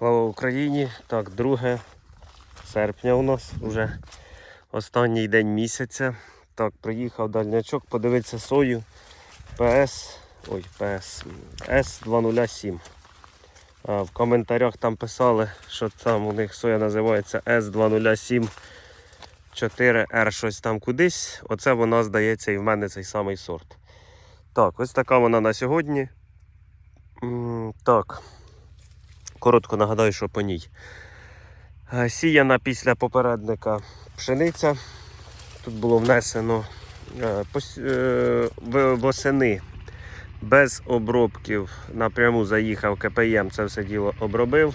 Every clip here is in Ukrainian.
Слава Україні! Так, 2 серпня у нас вже останній день місяця. Так, приїхав дальнячок, подивитися сою PS. Ой, PS S207. А, в коментарях там писали, що там у них соя називається S207 4R щось там кудись. Оце вона здається і в мене цей самий сорт. Так, ось така вона на сьогодні. Так. Коротко нагадаю, що по ній. Е, Сіяна після попередника пшениця. Тут було внесено е, е, восени без обробків. Напряму заїхав КПМ, це все діло обробив.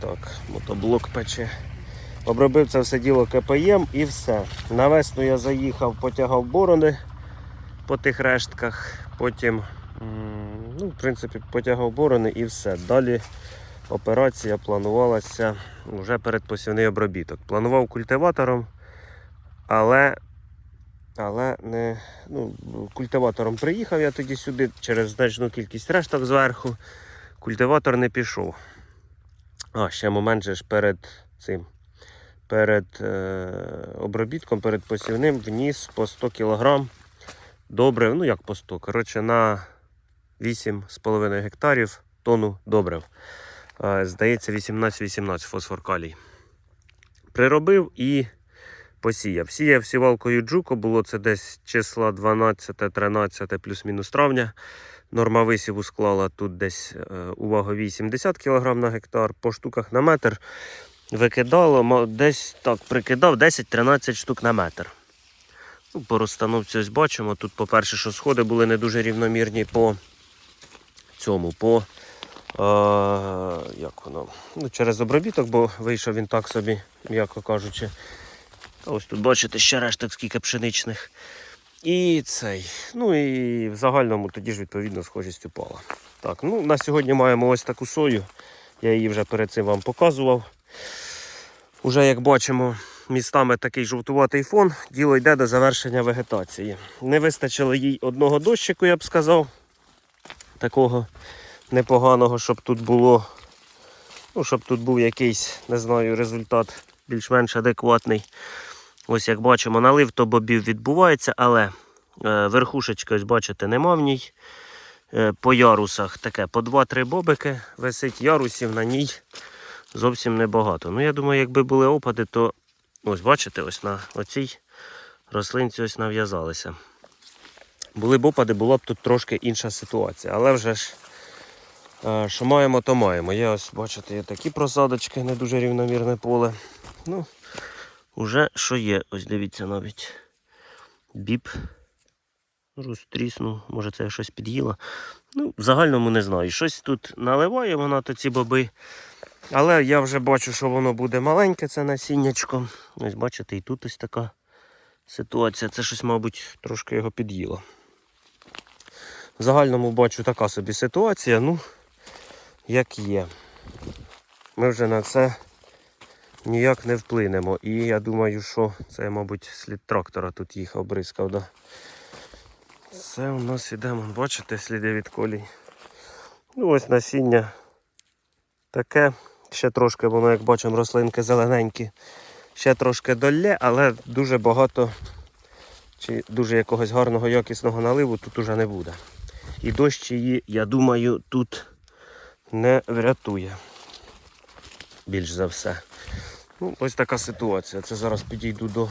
Так, мотоблок пече. Обробив це все діло КПМ і все. На весну я заїхав, потягав борони по тих рештках. Потім, ну, в принципі, потягав борони і все. Далі операція планувалася вже передпосівний обробіток. Планував культиватором, але, але не, ну, культиватором приїхав я тоді сюди через значну кількість решток зверху. Культиватор не пішов. А, ще момент же ж перед цим. Перед е, обробітком, перед посівним вніс по 100 кг добрив, ну як по 100, коротше, на 8,5 гектарів тонну добрив. Здається, 18-18 фосфор калій. Приробив і посіяв. Сіяв сівалкою джуко, було це десь числа 12-13 плюс-мінус травня. Норма висіву склала тут десь увага 80 кг на гектар, по штуках на метр. Викидало, десь так прикидав 10-13 штук на метр. Ну, по розстановці ось бачимо. Тут, по-перше, що сходи були не дуже рівномірні по цьому, по е, як воно, ну, через обробіток, бо вийшов він так собі, м'яко кажучи. А ось тут бачите ще решток скільки пшеничних. І цей. Ну і в загальному тоді ж відповідно схожість упала. Так, ну на сьогодні маємо ось таку сою. Я її вже перед цим вам показував. Уже як бачимо, містами такий жовтуватий фон, діло йде до завершення вегетації. Не вистачило їй одного дощику, я б сказав. Такого непоганого, щоб тут було. Ну, щоб тут був якийсь, не знаю, результат більш-менш адекватний. Ось як бачимо, налив то бобів відбувається, але е, верхушечки, ось бачите, нема в ній. Е, по ярусах таке по 2-3 бобики висить ярусів на ній зовсім небагато. Ну, я думаю, якби були опади, то ось бачите, ось на оцій рослинці ось нав'язалися. Були б опади, була б тут трошки інша ситуація. Але вже ж, е, що маємо, то маємо. Є ось, бачите, є такі просадочки, не дуже рівномірне поле. Ну, уже що є, ось дивіться навіть. Біб розтріснув, може це щось під'їла. Ну, в загальному не знаю. Щось тут наливає вона, то ці боби. Але я вже бачу, що воно буде маленьке, це насіннячко. Ось бачите, і тут ось така ситуація. Це щось, мабуть, трошки його під'їло. В загальному бачу така собі ситуація, ну, як є. Ми вже на це ніяк не вплинемо. І я думаю, що це, мабуть, слід трактора тут їхав, бризкав. Да? Це у нас ідемо, бачите, сліди від колій. Ну, ось насіння таке. Ще трошки воно, як бачимо, рослинки зелененькі. Ще трошки долє, але дуже багато чи дуже якогось гарного якісного наливу тут уже не буде. І дощ її, я думаю, тут не врятує. Більш за все. Ну, ось така ситуація. Це зараз підійду до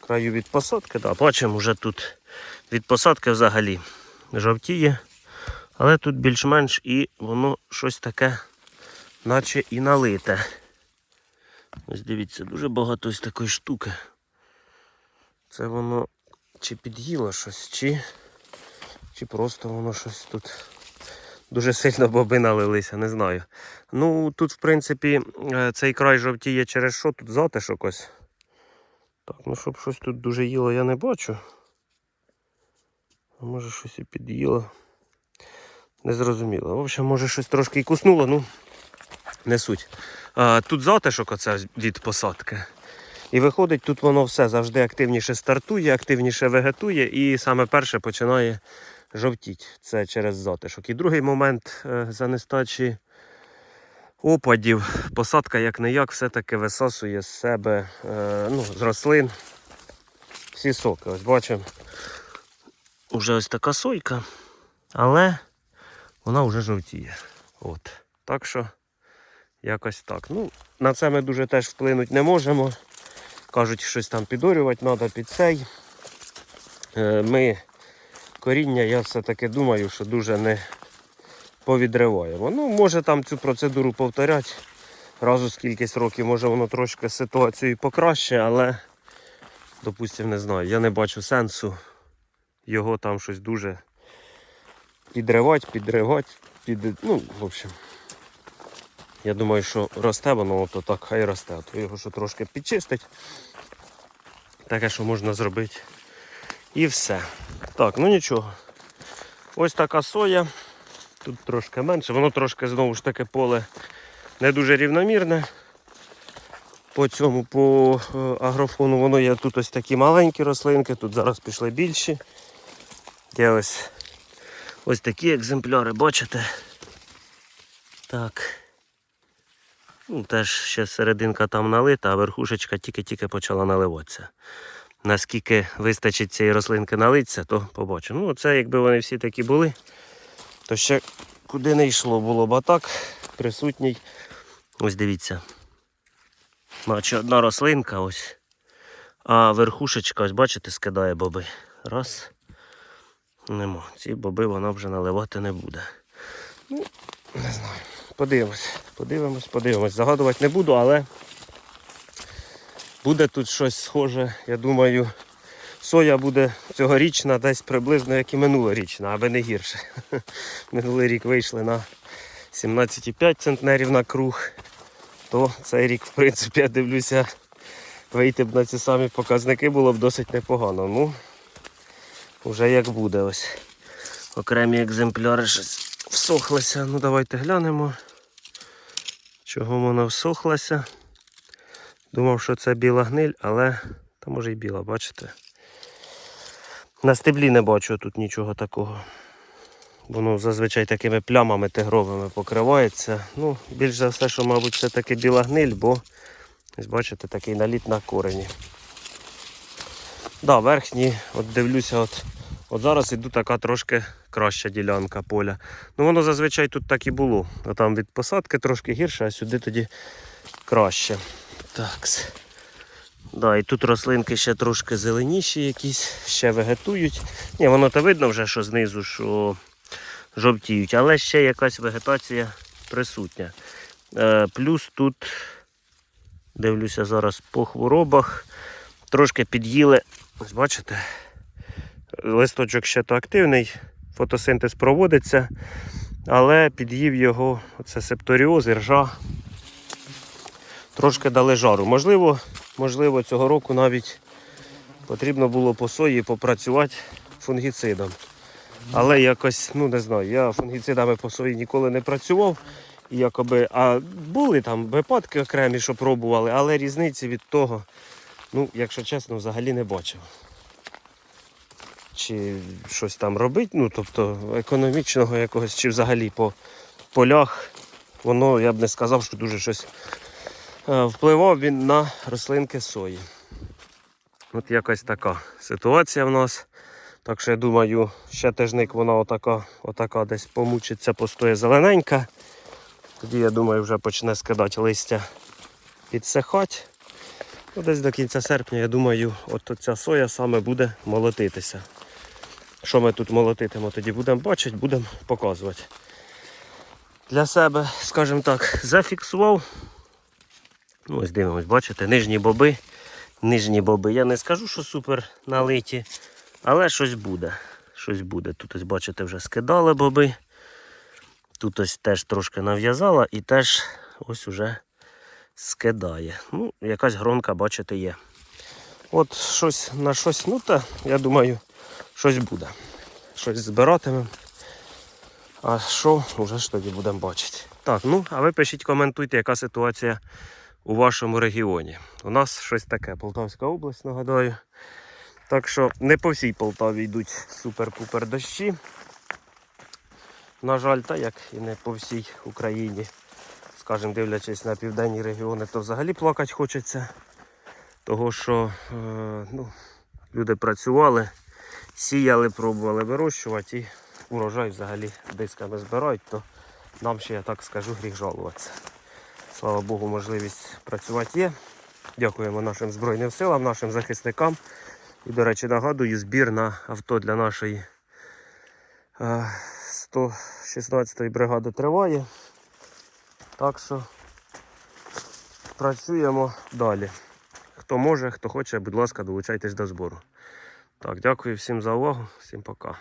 краю від посадки. Да, бачимо, вже тут від посадки взагалі жовтіє. Але тут більш-менш і воно щось таке, наче і налите. Ось дивіться, дуже багато ось такої штуки. Це воно чи під'їло щось, чи, чи просто воно щось тут дуже сильно боби налилися, не знаю. Ну, тут, в принципі, е, цей край жовтіє через що тут затишок ось. Так, ну щоб щось тут дуже їло, я не бачу. А може щось і під'їло. Не зрозуміло. В общем, може щось трошки і куснуло, ну не суть. А, тут затишок оце від посадки. І виходить, тут воно все завжди активніше стартує, активніше вегетує і саме перше починає жовтіть. Це через затишок. І другий момент е, за нестачі опадів. Посадка як не як все-таки висасує з себе, е, ну, з рослин всі соки. Ось бачимо. Уже ось така сойка, але вона вже жовтіє. От. Так що якось так. Ну, на це ми дуже теж вплинути не можемо. Кажуть, щось там підорювати треба під цей. Е, Ми коріння, я все-таки думаю, що дуже не повідриваємо. Ну, може там цю процедуру повторяти разу з кількись років, може воно трошки ситуацію покраще, але, допустим, не знаю, я не бачу сенсу його там щось дуже підривати, підривати, під... ну, в общем. Я думаю, що росте воно, то так хай росте, а то його що трошки підчистить. Таке, що можна зробити. І все. Так, ну нічого. Ось така соя. Тут трошки менше, воно трошки знову ж таки поле не дуже рівномірне. По цьому, по е, агрофону, воно є тут ось такі маленькі рослинки, тут зараз пішли більші. Є ось, ось такі екземпляри, бачите? Так. Ну, теж ще серединка там налита, а верхушечка тільки-тільки почала наливатися. Наскільки вистачить цієї рослинки налитися, то побачимо. Ну, це якби вони всі такі були, то ще куди не йшло було б а так присутній. Ось дивіться. Наче одна рослинка ось. А верхушечка, ось бачите, скидає боби. Раз. Нема. Ці боби вона вже наливати не буде. Ну, не знаю. Подивимось, подивимось, подивимось. Загадувати не буду, але буде тут щось схоже, я думаю, соя буде цьогорічна десь приблизно як і минулорічна, аби не гірше. Минулий рік вийшли на 17,5 центнерів на круг, то цей рік, в принципі, я дивлюся, вийти б на ці самі показники було б досить непогано. Ну, вже як буде ось. Окремі екземпляри щось всохлися. Ну давайте глянемо. Чого вона всохлася. Думав, що це біла гниль, але та може і біла, бачите? На стеблі не бачу тут нічого такого. Воно зазвичай такими плямами тигровими покривається. Ну, більш за все, що, мабуть, це таки біла гниль, бо ось бачите, такий наліт на корені. Да, верхні, от дивлюся, от, от зараз іду така трошки краща ділянка поля. Ну воно зазвичай тут так і було. А там від посадки трошки гірше, а сюди тоді краще. Так. Да, і тут рослинки ще трошки зеленіші якісь, ще вегетують. Ні, воно то видно вже, що знизу, що жовтіють, але ще якась вегетація присутня. Е, плюс тут, дивлюся зараз по хворобах, трошки під'їли, ось бачите, листочок ще то активний, фотосинтез проводиться, але під'їв його оце септоріоз, іржа. Трошки дали жару. Можливо, можливо, цього року навіть потрібно було по сої попрацювати фунгіцидом. Але якось, ну не знаю, я фунгіцидами по сої ніколи не працював. Якоби, а були там випадки окремі, що пробували, але різниці від того, ну, якщо чесно, взагалі не бачив. Чи щось там робить, ну тобто економічного якогось, чи взагалі по полях, воно я б не сказав, що дуже щось впливав він на рослинки сої. От якась така ситуація в нас. Так що я думаю, ще тижник вона отака, отака десь помучиться, постоє зелененька. Тоді, я думаю, вже почне скидати листя підсихати. Ну, десь до кінця серпня, я думаю, от ця соя саме буде молотитися. Що ми тут молотитимо, тоді будемо бачити, будемо показувати. Для себе, скажімо так, зафіксував. Ну, ось дивимось, бачите, нижні боби. Нижні боби. Я не скажу, що супер налиті, але щось буде. Щось буде. Тут ось, бачите, вже скидали боби. Тут ось теж трошки нав'язала і теж ось уже скидає. Ну, якась гронка, бачите, є. От щось на щось, ну та, я думаю, щось буде. Щось збиратимемо. А що, вже ж тоді будемо бачити. Так, ну, а ви пишіть, коментуйте, яка ситуація у вашому регіоні. У нас щось таке, Полтавська область, нагадаю. Так що не по всій Полтаві йдуть супер-пупер дощі. На жаль, та як і не по всій Україні. Скажімо, дивлячись на південні регіони, то взагалі плакати хочеться. Того, що е, ну, люди працювали, сіяли, пробували вирощувати і урожай взагалі дисками збирають, то нам ще, я так скажу, гріх жалуватися. Слава Богу, можливість працювати є. Дякуємо нашим Збройним силам, нашим захисникам. І, до речі, нагадую, збір на авто для нашої е, 116-ї бригади триває. Так що працюємо далі. Хто може, хто хоче, будь ласка, долучайтесь до збору. Так, дякую всім за увагу, всім пока.